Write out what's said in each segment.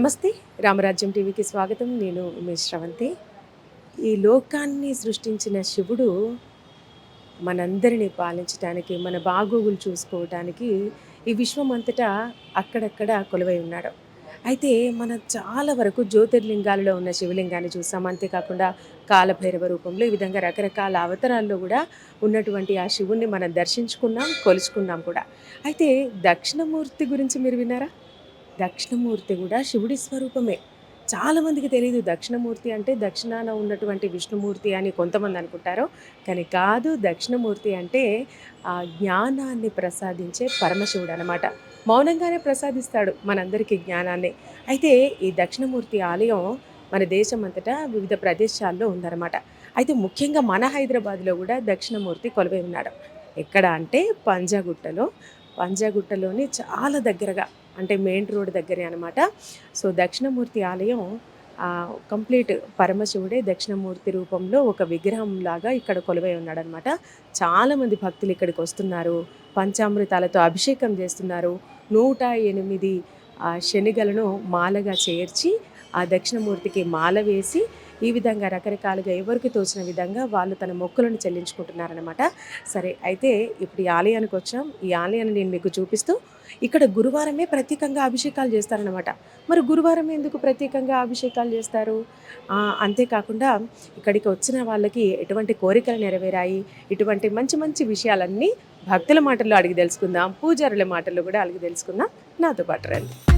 నమస్తే రామరాజ్యం టీవీకి స్వాగతం. నేను ఉమేష్ శ్రవంతి. ఈ లోకాన్ని సృష్టించిన శివుడు మనందరినీ పాలించడానికి మన బాగోగులు చూసుకోవడానికి ఈ విశ్వం అంతటా అక్కడక్కడ కొలువై ఉన్నాడు. అయితే మనం చాలా వరకు జ్యోతిర్లింగాలలో ఉన్న శివలింగాన్ని చూసాం. అంతేకాకుండా కాలభైరవ రూపంలో ఈ విధంగా రకరకాల అవతారాల్లో కూడా ఉన్నటువంటి ఆ శివుణ్ణి మనం దర్శించుకున్నాం కొలుచుకున్నాం కూడా. అయితే దక్షిణమూర్తి గురించి మీరు విన్నారా? దక్షిణమూర్తి కూడా శివుడి స్వరూపమే. చాలామందికి తెలియదు దక్షిణమూర్తి అంటే దక్షిణాన ఉన్నటువంటి విష్ణుమూర్తి అని కొంతమంది అనుకుంటారు. కానీ కాదు దక్షిణమూర్తి అంటే ఆ జ్ఞానాన్ని ప్రసాదించే పరమశివుడు అనమాట మౌనంగానే ప్రసాదిస్తాడు మనందరికీ జ్ఞానాన్ని. అయితే ఈ దక్షిణమూర్తి ఆలయం మన దేశం అంతటా వివిధ ప్రదేశాల్లో ఉందన్నమాట. అయితే ముఖ్యంగా మన హైదరాబాద్లో కూడా దక్షిణమూర్తి కొలువై ఉన్నాడు. ఎక్కడ అంటే పంజాగుట్టలో. పంజాగుట్టలోని చాలా దగ్గరగా అంటే మెయిన్ రోడ్ దగ్గరే అనమాట సో దక్షిణమూర్తి ఆలయం కంప్లీట్ పరమశివుడే దక్షిణమూర్తి రూపంలో ఒక విగ్రహం లాగా ఇక్కడ కొలువై ఉన్నాడనమాట చాలామంది భక్తులు ఇక్కడికి వస్తున్నారు. పంచామృతాలతో అభిషేకం చేస్తున్నారు. నూట ఎనిమిది శనిగలను మాలగా చేర్చి ఆ దక్షిణమూర్తికి మాల వేసి ఈ విధంగా రకరకాలుగా ఎవరికి తోచిన విధంగా వాళ్ళు తన మొక్కులను చెల్లించుకుంటున్నారనమాట సరే అయితే ఇప్పుడు ఈ ఆలయానికి వచ్చాం. ఈ ఆలయాన్ని నేను మీకు చూపిస్తూ ఇక్కడ గురువారమే ప్రత్యేకంగా అభిషేకాలు చేస్తారనమాట మరి గురువారం ఎందుకు ప్రత్యేకంగా అభిషేకాలు చేస్తారు? అంతేకాకుండా ఇక్కడికి వచ్చిన వాళ్ళకి ఎటువంటి కోరికలు నెరవేరాయి? ఇటువంటి మంచి మంచి విషయాలన్నీ భక్తుల మాటల్లో అడిగి తెలుసుకుందాం. పూజారుల మాటల్లో కూడా అడిగి తెలుసుకుందాం. నాతో పాటు రండి.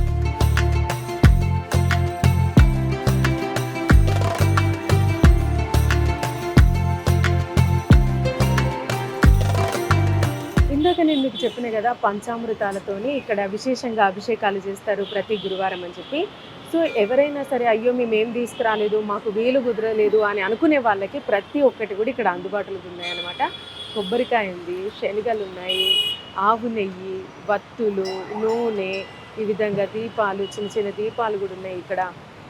ఇందాక నేను మీకు చెప్పిన కదా పంచామృతాలతోని ఇక్కడ విశేషంగా అభిషేకాలు చేస్తారు ప్రతి గురువారం అని చెప్పి. సో ఎవరైనా సరే అయ్యో మేము ఏం తీసుకురాలేదు మాకు వీలు కుదరలేదు అని అనుకునే వాళ్ళకి ప్రతి ఒక్కటి కూడా ఇక్కడ అందుబాటులో ఉన్నాయన్నమాట. కొబ్బరికాయ ఉంది శనగలు ఉన్నాయి ఆవు నెయ్యి వత్తులు నూనె ఈ విధంగా దీపాలు చిన్న చిన్న దీపాలు కూడా ఉన్నాయి ఇక్కడ.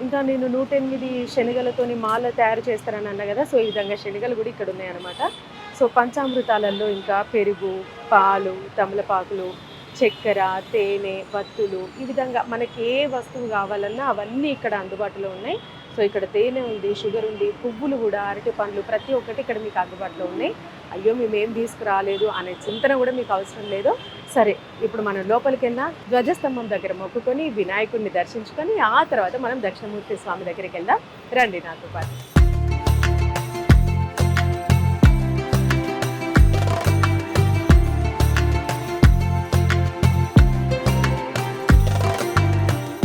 ఇంకా నేను నూట ఎనిమిది శనగలతోని మాల తయారు చేస్తారని అన్న కదా సో ఈ విధంగా శనగలు కూడా ఇక్కడ ఉన్నాయన్నమాట. సో పంచామృతాలలో ఇంకా పెరుగు పాలు తమలపాకులు చక్కెర తేనె వత్తులు ఈ విధంగా మనకి ఏ వస్తువు కావాలన్నా అవన్నీ ఇక్కడ అందుబాటులో ఉన్నాయి. సో ఇక్కడ తేనె ఉంది షుగర్ ఉంది పువ్వులు కూడా అరటి పండ్లు ప్రతి ఒక్కటి ఇక్కడ మీకు అందుబాటులో ఉన్నాయి. అయ్యో మేమేం తీసుకురాలేదు అనే చింతన కూడా మీకు అవసరం లేదు. సరే ఇప్పుడు మనం లోపలికెళ్ళినా ధ్వజస్తంభం దగ్గర మొక్కుకొని వినాయకుడిని దర్శించుకొని ఆ తర్వాత మనం దక్షిణమూర్తి స్వామి దగ్గరికి వెళ్దాం. రండి నాతో పాటు.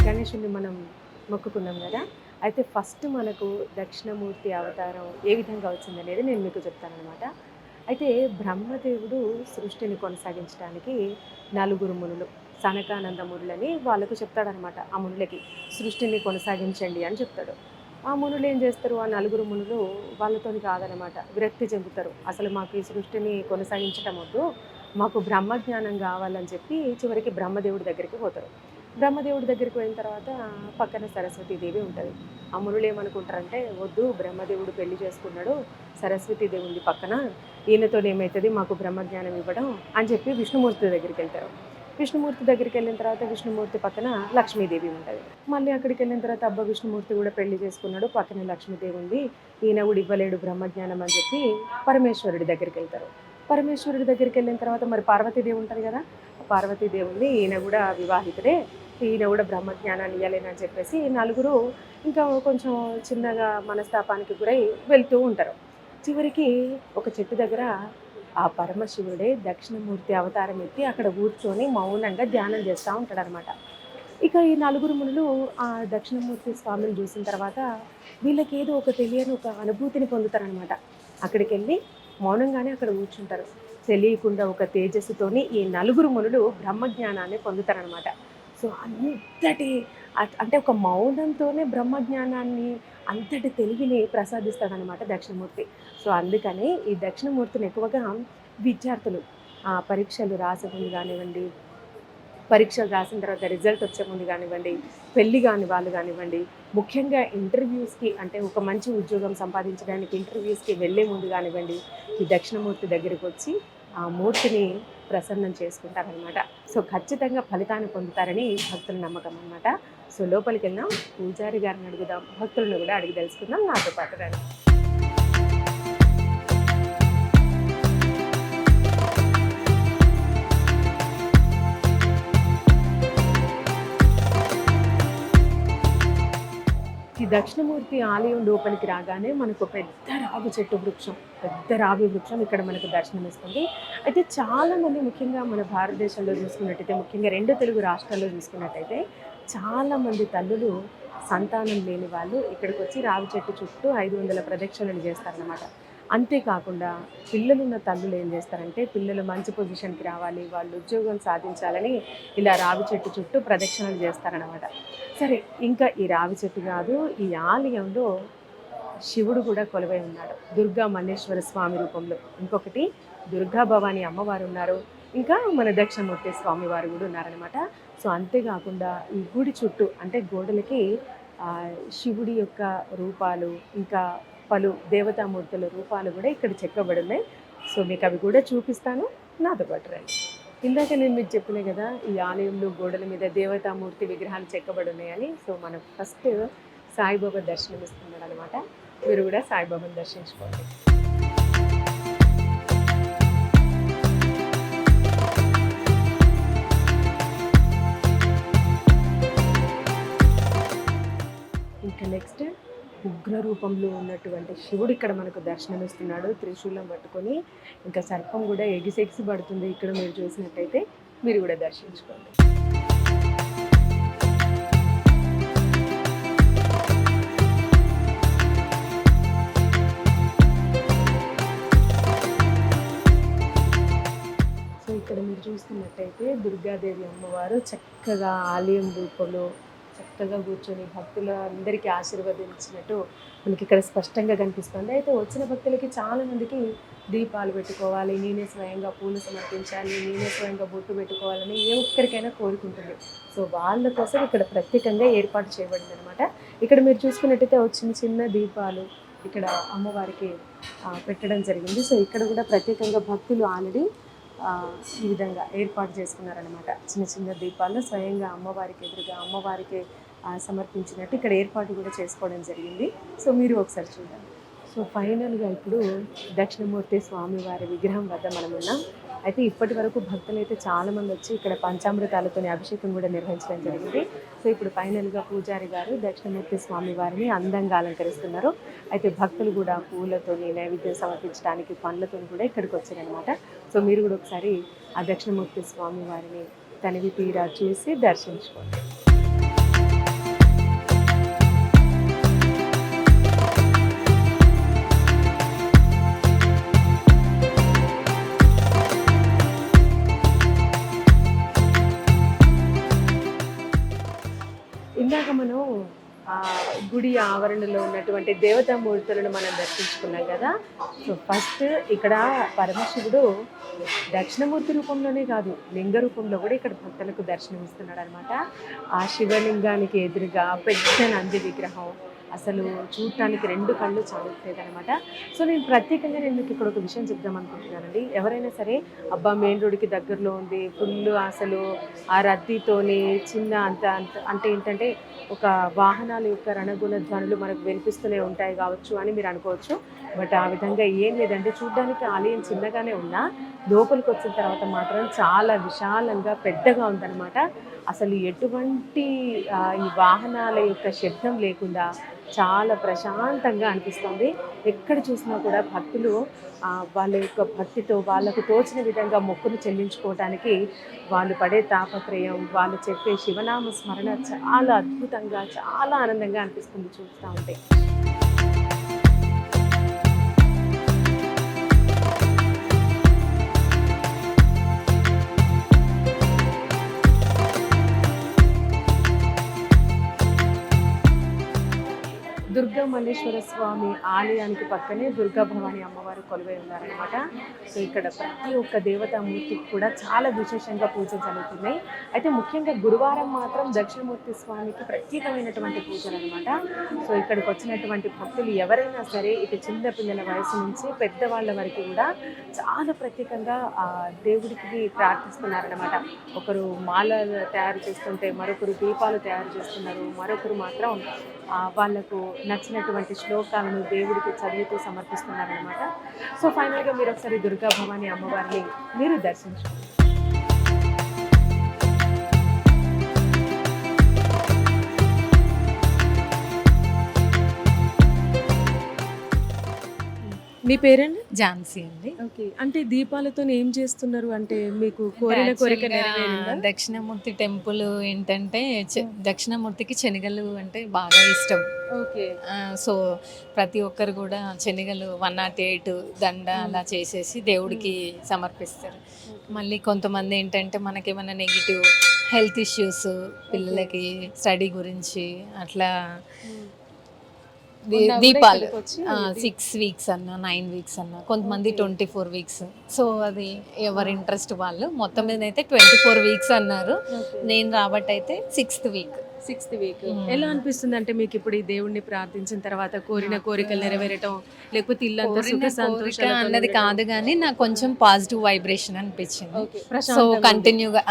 గణేషుని మనం మొక్కుకున్నాం కదా. అయితే ఫస్ట్ మనకు దక్షిణమూర్తి అవతారం ఏ విధంగా వచ్చింది అనేది నేను మీకు చెప్తానమాట అయితే బ్రహ్మదేవుడు సృష్టిని కొనసాగించడానికి నలుగురు మునులు సనకానంద మునులని వాళ్ళకు చెప్తాడనమాట ఆ మునులకి సృష్టిని కొనసాగించండి అని చెప్తాడు. ఆ మునులు ఏం చేస్తారు? ఆ నలుగురు మునులు వాళ్ళతోని కాదనమాట విరక్తి చెందుతారు. అసలు మాకు ఈ సృష్టిని కొనసాగించటం వద్దు. మాకు బ్రహ్మజ్ఞానం కావాలని చెప్పి చివరికి బ్రహ్మదేవుడి దగ్గరికి పోతారు. బ్రహ్మదేవుడి దగ్గరికి పోయిన తర్వాత పక్కన సరస్వతీదేవి ఉంటుంది. ఆ ఏమనుకుంటారంటే వద్దు బ్రహ్మదేవుడు పెళ్ళి చేసుకున్నాడు సరస్వతీదేవి ఉంది పక్కన ఈయనతో ఏమవుతుంది మాకు బ్రహ్మజ్ఞానం ఇవ్వడం అని చెప్పి విష్ణుమూర్తి దగ్గరికి వెళ్తారు. విష్ణుమూర్తి దగ్గరికి వెళ్ళిన తర్వాత విష్ణుమూర్తి పక్కన లక్ష్మీదేవి ఉంటుంది. మళ్ళీ అక్కడికి వెళ్ళిన తర్వాత అబ్బా విష్ణుమూర్తి కూడా పెళ్ళి చేసుకున్నాడు పక్కన లక్ష్మీదేవి ఉంది ఈయన కూడా ఇవ్వలేడు బ్రహ్మజ్ఞానం అని చెప్పి పరమేశ్వరుడి దగ్గరికి వెళ్తారు. పరమేశ్వరుడి దగ్గరికి వెళ్ళిన తర్వాత మరి పార్వతీదేవి ఉంటుంది కదా పార్వతీదేవుని ఈయన కూడా వివాహితుడే. ఈయన కూడా బ్రహ్మజ్ఞానాన్ని ఇవ్వలేనని చెప్పేసి నలుగురు ఇంకా కొంచెం చిన్నగా మనస్తాపానికి గురై వెళ్తూ ఉంటారు. చివరికి ఒక చెట్టు దగ్గర ఆ పరమశివుడే దక్షిణమూర్తి అవతారం ఎత్తి అక్కడ కూర్చొని మౌనంగా ధ్యానం చేస్తూ ఉంటాడనమాట ఇక ఈ నలుగురు మునులు ఆ దక్షిణమూర్తి స్వామిని చూసిన తర్వాత వీళ్ళకి ఏదో ఒక తెలియని ఒక అనుభూతిని పొందుతారనమాట అక్కడికి వెళ్ళి మౌనంగానే అక్కడ కూర్చుంటారు. తెలియకుండా ఒక తేజస్సుతోని ఈ నలుగురు మునులు బ్రహ్మజ్ఞానాన్ని పొందుతారనమాట సో అంతటి అంటే ఒక మౌనంతోనే బ్రహ్మజ్ఞానాన్ని అంతటి తెలివిని ప్రసాదిస్తాడనమాట దక్షిణమూర్తి. సో అందుకని ఈ దక్షిణమూర్తిని ఎక్కువగా విద్యార్థులు ఆ పరీక్షలు రాసే ముందు కానివ్వండి పరీక్షలు రాసిన తర్వాత రిజల్ట్ వచ్చే ముందు కానివ్వండి పెళ్ళి కాని వాళ్ళు కానివ్వండి ముఖ్యంగా ఇంటర్వ్యూస్కి అంటే ఒక మంచి ఉద్యోగం సంపాదించడానికి ఇంటర్వ్యూస్కి వెళ్ళే ముందు కానివ్వండి ఈ దక్షిణమూర్తి దగ్గరికి వచ్చి ఆ మూర్తిని ప్రసన్నం చేసుకుంటారనమాట సో ఖచ్చితంగా ఫలితాన్ని పొందుతారని భక్తుల నమ్మకం అనమాట సో లోపలికి వెళ్దాం పూజారి గారిని అడుగుదాం. భక్తులను కూడా అడిగి తెలుసుకుందాం. నాతో పాటు రండి. ఈ దక్షిణమూర్తి ఆలయం లోపలికి రాగానే మనకు పెద్ద రావి చెట్టు వృక్షం పెద్ద రావి వృక్షం ఇక్కడ మనకు దర్శనమిస్తుంది. అయితే చాలా మంది ముఖ్యంగా మన భారతదేశంలో చూసుకున్నట్టయితే ముఖ్యంగా రెండు తెలుగు రాష్ట్రాల్లో చూసుకున్నట్టయితే చాలామంది తల్లులు సంతానం లేని వాళ్ళు ఇక్కడికి వచ్చి రావి చెట్టు చుట్టూ ఐదు వందల ప్రదక్షిణలు చేస్తారనమాట అంతేకాకుండా పిల్లలున్న తల్లులు ఏం చేస్తారంటే పిల్లలు మంచి పొజిషన్కి రావాలి వాళ్ళు ఉద్యోగం సాధించాలని ఇలా రావి చెట్టు చుట్టూ ప్రదక్షిణలు చేస్తారనమాట సరే ఇంకా ఈ రావి చెట్టు కాదు ఈ ఆలయంలో శివుడు కూడా కొలువై ఉన్నాడు. దుర్గా మల్లేశ్వర స్వామి రూపంలో. ఇంకొకటి దుర్గా భవాని అమ్మవారు ఉన్నారు. ఇంకా మన దక్షిణమూర్తి స్వామి వారు కూడా ఉన్నారనమాట సో అంతేకాకుండా ఈ గుడి చుట్టూ అంటే గోడలకి శివుడి యొక్క రూపాలు ఇంకా పలు దేవతామూర్తుల రూపాలు కూడా ఇక్కడ చెక్కబడి ఉన్నాయి సో మీకు అవి కూడా చూపిస్తాను. నాతో పాటు రండి. ఇందాక నేను మీకు చెప్పిన కదా ఈ ఆలయంలో గోడల మీద దేవతామూర్తి విగ్రహాలు చెక్కబడి ఉన్నాయని సో మనం ఫస్ట్ సాయిబాబా దర్శనం ఇస్తున్నాడు అనమాట మీరు కూడా సాయిబాబాని దర్శించుకోండి. ఇంకా నెక్స్ట్ ఉగ్ర రూపంలో ఉన్నటువంటి శివుడు ఇక్కడ మనకు దర్శనమిస్తున్నాడు. త్రిశూలం పట్టుకొని ఇంకా సర్పం కూడా ఎగిసెగిసి పడుతుంది. ఇక్కడ మీరు చూసినట్టయితే మీరు కూడా దర్శించుకోండి. సో ఇక్కడ మీరు చూస్తున్నట్టయితే దుర్గాదేవి అమ్మవారు చక్కగా ఆలయం రూపంలో చక్కగా కూర్చొని భక్తుల అందరికీ ఆశీర్వదించినట్టు మనకి ఇక్కడ స్పష్టంగా కనిపిస్తుంది. అయితే వచ్చిన భక్తులకి చాలా మందికి దీపాలు పెట్టుకోవాలి నేనే స్వయంగా పూలు సమర్పించాలి నేనే స్వయంగా బొట్టు పెట్టుకోవాలని ఏ ఒక్కరికైనా కోరుకుంటుంది. సో వాళ్ళ కోసం ఇక్కడ ప్రత్యేకంగా ఏర్పాటు చేయబడింది అనమాట ఇక్కడ మీరు చూసుకున్నట్టయితే ఒక చిన్న చిన్న దీపాలు ఇక్కడ అమ్మవారికి పెట్టడం జరిగింది. సో ఇక్కడ కూడా ప్రత్యేకంగా భక్తులు ఆల్రెడీ ఈ విధంగా ఏర్పాటు చేసుకున్నారనమాట చిన్న చిన్న దీపాలు స్వయంగా అమ్మవారికి ఎదురుగా అమ్మవారికి సమర్పించినట్టు ఇక్కడ ఏర్పాటు కూడా చేసుకోవడం జరిగింది. సో మీరు ఒకసారి చూడండి. సో ఫైనల్గా ఇప్పుడు దక్షిణమూర్తి స్వామివారి విగ్రహం వద్ద మనం ఉన్నాం. అయితే ఇప్పటి వరకు భక్తులు అయితే చాలామంది వచ్చి ఇక్కడ పంచామృతాలతోని అభిషేకం కూడా నిర్వహించడం జరిగింది. సో ఇప్పుడు ఫైనల్గా పూజారి గారు దక్షిణమూర్తి స్వామి వారిని అందంగా అలంకరిస్తున్నారు. అయితే భక్తులు కూడా పూలతోని నైవేద్యం సమర్పించడానికి పండ్లతో కూడా ఇక్కడికి వచ్చారనమాట సో మీరు కూడా ఒకసారి ఆ దక్షిణమూర్తి స్వామి వారిని తనివి తీరా చూసి దర్శించుకోండి. ఇందాక మనం గుడి ఆవరణలో ఉన్నటువంటి దేవతామూర్తులను మనం దర్శించుకున్నాం కదా. సో ఫస్ట్ ఇక్కడ పరమశివుడు దక్షిణమూర్తి రూపంలోనే కాదు లింగ రూపంలో కూడా ఇక్కడ భక్తులకు దర్శనమిస్తున్నాడు అనమాట ఆ శివలింగానికి ఎదురుగా పెద్ద నంది విగ్రహం అసలు చూడటానికి రెండు కళ్ళు చాలట్లేదు అనమాట సో నేను ప్రత్యేకంగా నేను మీకు ఇక్కడ ఒక విషయం చెప్దాం అనుకుంటున్నానండి. ఎవరైనా సరే అబ్బా మెయిన్ రోడ్డుకి దగ్గరలో ఉంది ఫుల్ అసలు ఆ రద్దీతోని చిన్న అంత అంత అంటే ఏంటంటే ఒక వాహనాల యొక్క రణగుణ ధ్వనులు మనకు వినిపిస్తూనే ఉంటాయి కావచ్చు అని మీరు అనుకోవచ్చు. బట్ ఆ విధంగా ఏం లేదంటే చూడడానికి ఆలయం చిన్నగానే ఉన్నా లోపలికి వచ్చిన తర్వాత మాత్రం చాలా విశాలంగా పెద్దగా ఉందన్నమాట. అసలు ఎటువంటి ఈ వాహనాల యొక్క శబ్దం లేకుండా చాలా ప్రశాంతంగా అనిపిస్తుంది. ఎక్కడ చూసినా కూడా భక్తులు వాళ్ళ యొక్క భక్తితో వాళ్ళకు తోచిన విధంగా మొక్కులు చెల్లించుకోవడానికి వాళ్ళు పడే తాపత్రయం వాళ్ళు చెప్పే శివనామ స్మరణ చాలా అద్భుతంగా చాలా ఆనందంగా అనిపిస్తుంది చూస్తూ ఉంటే. మల్లేశ్వర స్వామి ఆలయానికి పక్కనే దుర్గా భవాని అమ్మవారు కొలువై ఉన్నారనమాట సో ఇక్కడ ప్రతి ఒక్క దేవతామూర్తికి కూడా చాలా విశేషంగా పూజలు జరుగుతున్నాయి అయితే ముఖ్యంగా గురువారం మాత్రం దక్షిణమూర్తి స్వామికి ప్రత్యేకమైనటువంటి పూజలు అనమాట సో ఇక్కడికి వచ్చినటువంటి భక్తులు ఎవరైనా సరే ఇటు చిన్న పిల్లల వయసు నుంచి పెద్దవాళ్ళ వరకు కూడా చాలా ప్రత్యేకంగా దేవుడికి ప్రార్థిస్తున్నారనమాట ఒకరు మాల తయారు చేస్తుంటే మరొకరు దీపాలు తయారు చేస్తున్నారు. మరొకరు మాత్రం వాళ్ళకు నచ్చినటువంటి శ్లోకాలను దేవుడికి చదువుతూ సమర్పిస్తున్నారనమాట సో ఫైనల్గా మీరు ఒకసారి దుర్గా భవాని అమ్మవారిని మీరు దర్శించుకోండి. మీ పేరండి? ఝాన్సీ అండి. ఓకే. అంటే దీపాలతో ఏం చేస్తున్నారు? అంటే మీకు కోరిన కోరిక దక్షిణమూర్తి టెంపుల్ ఏంటంటే దక్షిణమూర్తికి శనగలు అంటే బాగా ఇష్టం. ఓకే. సో ప్రతి ఒక్కరు కూడా శనగలు వన్ నాట్ ఎయిట్ దండ అలా చేసేసి దేవుడికి సమర్పిస్తారు. మళ్ళీ కొంతమంది ఏంటంటే మనకేమైనా నెగిటివ్ హెల్త్ ఇష్యూస్ పిల్లలకి స్టడీ గురించి అట్లా దీపాలు. సిక్స్ వీక్స్ అన్న నైన్ వీక్స్ అన్న కొంతమంది ట్వంటీ ఫోర్ వీక్స్ సో అది ఎవరి ఇంట్రెస్ట్ వాళ్ళు. మొత్తం మీద అయితే ట్వంటీ ఫోర్ వీక్స్ అన్నారు. నేను రాబట్టి అయితే sixth week sixth week hmm. ఎలా అనిపిస్తుంది అంటే మీకు ఇప్పుడు ఈ దేవుణ్ణి ప్రార్థించిన తర్వాత కోరిన కోరికలు నెరవేరటం లేకపోతే ఇల్లంతా సుఖ సంతోషాలతో అన్నది? కాదు కానీ నాకు కొంచెం పాజిటివ్ వైబ్రేషన్ అనిపించింది సో. కంటిన్యూగా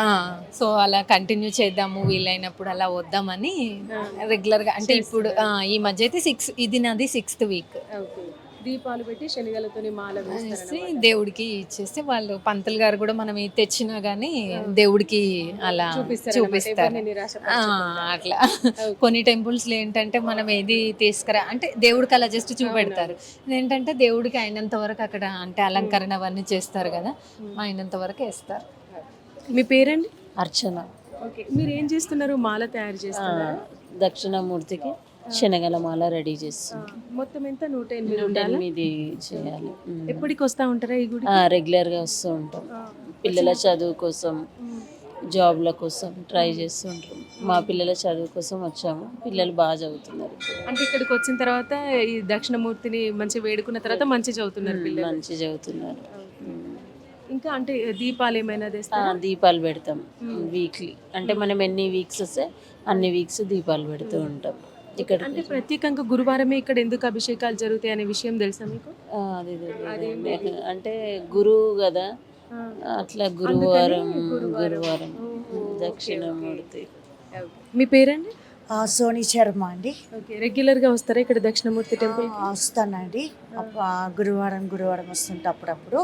సో అలా కంటిన్యూ చేద్దాము వీలైనప్పుడు అలా వద్దామని రెగ్యులర్గా అంటే ఇప్పుడు ఈ మధ్య అయితే సిక్స్ ఇది నాది సిక్స్త్ వీక్. దీపాలు పెట్టి శనగలతోని మాల వేసి. దేవుడికి ఇచ్చేస్తే వాళ్ళు పంతులు గారు కూడా మనం తెచ్చినా గానీ దేవుడికి అలా చూపిస్తారు. అట్లా. కొన్ని టెంపుల్స్లో ఏంటంటే మనం ఏది తీసుకురా అంటే దేవుడికి అలా జస్ట్ చూపెడతారు. ఏంటంటే దేవుడికి అయినంత వరకు అక్కడ అంటే అలంకరణ అవన్నీ చేస్తారు కదా అయినంత వరకు వేస్తారు. మీ పేరండి? అర్చన. ఓకే. మీరు ఏం చేస్తున్నారు? మాల తయారు చేస్తున్నారు? దక్షిణామూర్తికి. శనగల మాల రెడీ చేస్తుంది మొత్తం ఎంత? నూట ఎనిమిది నూట? ఎనిమిది చేయాలి. ఎప్పటికి వస్తా ఉంటారా ఈ గుడి రెగ్యులర్గా వస్తూ ఉంటాం. పిల్లల చదువు కోసం జాబ్ల కోసం ట్రై చేస్తూ ఉంటాం. మా పిల్లల చదువు కోసం వచ్చాము. పిల్లలు బాగా చదువుతున్నారు. అంటే ఇక్కడికి వచ్చిన తర్వాత ఈ దక్షిణమూర్తిని మంచి వేడుకున్న తర్వాత మంచి చదువుతున్నారు పిల్లలు. మంచి చదువుతున్నారు. ఇంకా అంటే దీపాలు ఏమైనా ఆ, తెస్తారా? దీపాలు పెడతాం. వీక్లీ అంటే మనం ఎన్ని వీక్స్ వస్తే అన్ని వీక్స్ దీపాలు పెడుతూ ఉంటాం. ఇక్కడ అంటే ప్రత్యేకంగా గురువారమే ఇక్కడ ఎందుకు అభిషేకాలు జరుగుతాయి అనే విషయం తెలుసా మీకు? అది. అంటే గురువు కదా. అట్లా గురువారం గురువారం. దక్షిణామూర్తి. మీ పేరండి? సోని శర్మ అండి. ఓకే రెగ్యులర్గా వస్తారా ఇక్కడ దక్షిణమూర్తి టెంపుల్ వస్తానండి. గురువారం గురువారం వస్తుంటే అప్పుడప్పుడు.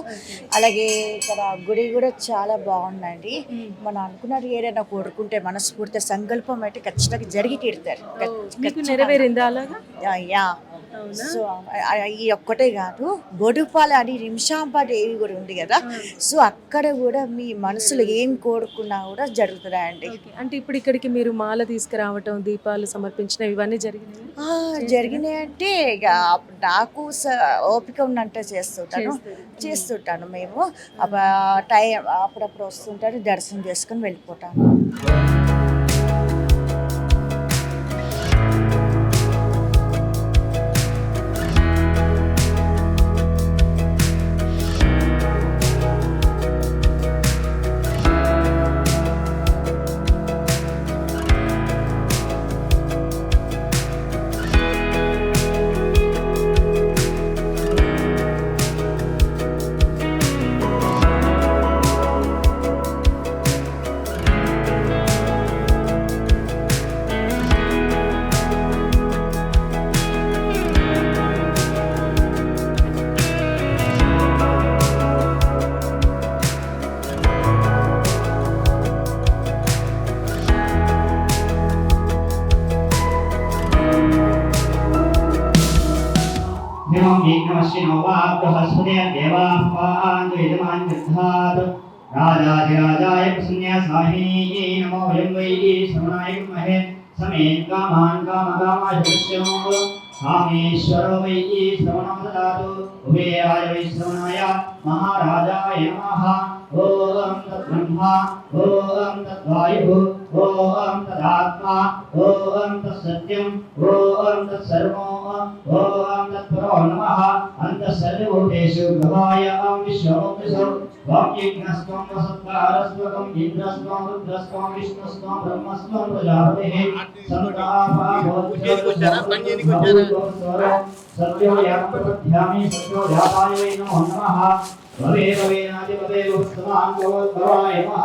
అలాగే ఇక్కడ గుడి కూడా చాలా బాగుందండి. మనం అనుకున్నది ఏదైనా కోరుకుంటే మనస్ఫూర్తి సంకల్పం అయితే ఖచ్చితంగా జరిగి తీరుతారు. నెరవేరిందా అలాగా? యా, సో ఈ ఒక్కటే కాదు బొడుపాల అని నిమిషాంబ దేవి కూడా ఉంది కదా? సో అక్కడ కూడా మీ మనసులో ఏం కోరుకున్నా కూడా జరుగుతున్నాయండి ఓకే. అంటే ఇప్పుడు ఇక్కడికి మీరు మాల తీసుకురావటం దీపాలు సమర్పించడం ఇవన్నీ జరిగినాయి? జరిగినాయి అంటే ఇక నాకు ఓపిక ఉన్నంత చేస్తుంటాను. చేస్తుంటాను మేము. టైం అప్పుడప్పుడు వస్తుంటాను దర్శనం చేసుకొని వెళ్ళిపోతాను. विघ्नमश्विनो वा बृहस्पते देवाः पान्तु यजमान् गृहात् राजाधिराजाय प्रसन्न्यासाहिनी नमो वयं वै श्रवणाय कुर्महे समेत् कामान् कामकामाशुश्यमो कामेश्वरो वै श्रवणं ददातु उभयराज वै श्रवणाय महाराजाय नमः ॐ तद्ब्रह्मा ॐ तद्वायुः ॐ तदात्मा ॐ तत्सत्यम् ॐ तत्सर्वो ॐ तत्परो नमः। अन्तःसर्वभूतेषु गवाय अं विश्वमोऽपिसौ वाक्यज्ञस्त्वं वसत्कारस्त्वकम् इन्द्रस्त्वं रुद्रस्त्वं विष्णुस्त्वं ब्रह्मस्त्वं प्रजापतिः। सन्तापा भवत्यो సత్యో యాపధ్యామి సత్యో వ్యాపాయ నమో నమః భవే భవేనాధిపతే ఉత్తమాంగో నమః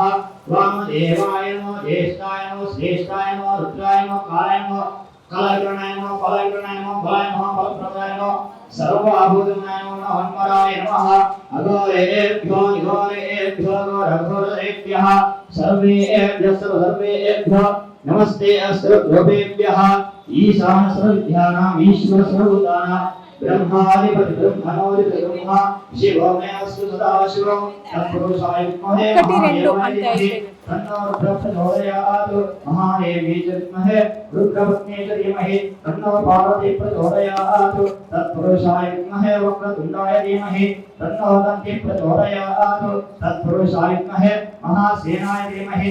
వామదేవాయ నమో జ్యేష్ఠాయ నమో శ్రేష్ఠాయ నమో రుద్రాయ నమో కాలాయ నమో కళాకరణాయ నమో బలాకరణాయ నమో బలాయ నమో బలప్రదాయ నమో సర్వాభూతనాయ నమో హన్మరాయ నమః అఘోరేభ్యో నిఘోరేభ్యో ఘోరఘోరేభ్యః సర్వేభ్యः సర్వేభ్యో నమస్తే అస్త్రభ్యः ఈశాన సర్వవిద్యానాం ఈశ్వర సర్వభూతానాం బ్రహ్మాధిపతి ब्रह्मादिपति ब्रह्मणोदिति ब्रह्मा शिवो मे अस्तु सदा शिवो तत्पुरुषाय विद्महे च धीमहि प्रचोदयात् विद्महे वक्रतुण्डाय धीमहि प्रचोदयात् विद्महे महासेनाय धीमहि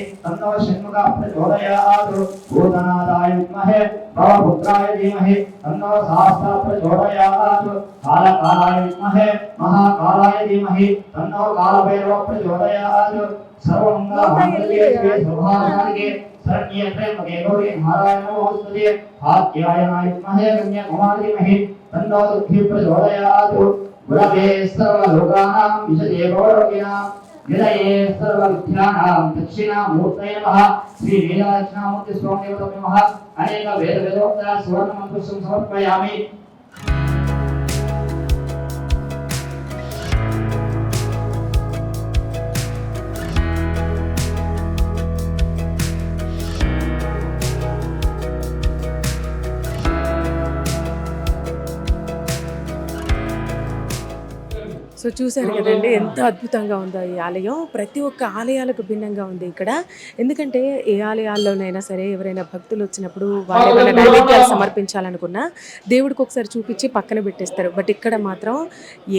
प्रचोदयात् भूतनादाय विद्महे भवपुत्राय धीमहि प्रचोदयात्। कालकालाय विद्महे, महाकालाय धीमहि, तन्नो कालभैरवः प्रचोदयात् सर्वमङ्गलमाङ्गल्ये शिवे सौभाग्यार्गे शरण्ये त्र्यम्बके गौरी नारायण नमोस्तुते आत्यायनाय विद्महे कन्याकुमारी धीमहि तन्नो दुःखी प्रचोदयात् गुरवे सर्वलोकानां, विशदे गौरविणां निलये सर्वविद्यानां दक्षिणामूर्तये नमः। श्रीवीरादक्षिणामूर्तिस्वामिदेवतो नमः। अनेकवेदवेदोक्ता सुवर्णमन्त्रं समर्पयामि। సో చూశారు కదండి ఎంత అద్భుతంగా ఉందో ఈ ఆలయం. ప్రతి ఒక్క ఆలయాలకు భిన్నంగా ఉంది ఇక్కడ. ఎందుకంటే ఏ ఆలయాల్లోనైనా సరే ఎవరైనా భక్తులు వచ్చినప్పుడు వాళ్ళు ఏమైనా నైవేద్యాలు సమర్పించాలనుకున్నా దేవుడికి ఒకసారి చూపించి పక్కన పెట్టేస్తారు. బట్ ఇక్కడ మాత్రం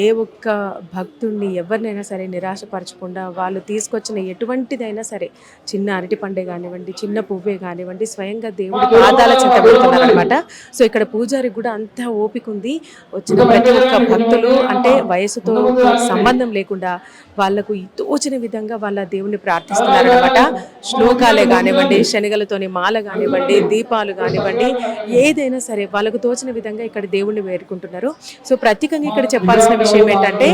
ఏ ఒక్క భక్తుడిని ఎవరినైనా సరే నిరాశపరచకుండా వాళ్ళు తీసుకొచ్చిన ఎటువంటిదైనా సరే చిన్న అరటి పండే కానివ్వండి చిన్న పువ్వే కానివ్వండి స్వయంగా దేవుడి పాదాల చెంత పెడుతున్నారు అనమాట సో ఇక్కడ పూజారికి కూడా అంత ఓపిక ఉంది. వచ్చిన ప్రతి ఒక్క భక్తులు అంటే వయసుతో సంబంధం లేకుండా వాళ్ళకు ఈ తోచిన విధంగా వాళ్ళ దేవుణ్ణి ప్రార్థిస్తున్నారు అనమాట శ్లోకాలే కానివ్వండి శనగలతోని మాల కానివ్వండి దీపాలు కానివ్వండి ఏదైనా సరే వాళ్ళకు తోచిన విధంగా ఇక్కడ దేవుణ్ణి వేడుకుంటున్నారు. సో ప్రత్యేకంగా ఇక్కడ చెప్పాల్సిన విషయం ఏంటంటే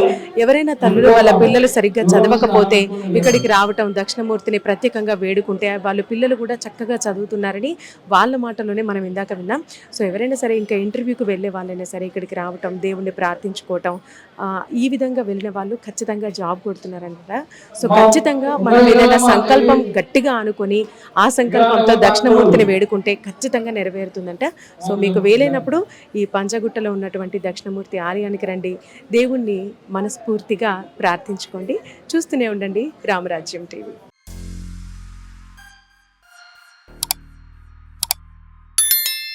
ఎవరైనా తల్లులు వాళ్ళ పిల్లలు సరిగ్గా చదవకపోతే ఇక్కడికి రావటం దక్షిణమూర్తిని ప్రత్యేకంగా వేడుకుంటే వాళ్ళ పిల్లలు కూడా చక్కగా చదువుతున్నారని వాళ్ళ మాటలోనే మనం ఇందాక విన్నాం. సో ఎవరైనా సరే ఇంకా ఇంటర్వ్యూకి వెళ్ళే వాళ్ళైనా సరే ఇక్కడికి రావటం దేవుణ్ణి ప్రార్థించుకోవటం ఆ, ఈ విధంగా వెళ్ళిన వాళ్ళు ఖచ్చితంగా జాబ్ కొడుతున్నారంట సో ఖచ్చితంగా మనం ఏదైనా సంకల్పం గట్టిగా అనుకొని ఆ సంకల్పంతో దక్షిణమూర్తిని వేడుకుంటే ఖచ్చితంగా నెరవేరుతుందంట. సో మీకు వీలైనప్పుడు ఈ పంచగుట్టలో ఉన్నటువంటి దక్షిణమూర్తి ఆలయానికి రండి. దేవుణ్ణి మనస్ఫూర్తిగా ప్రార్థించుకోండి. చూస్తూనే ఉండండి. రామరాజ్యం టీవీ.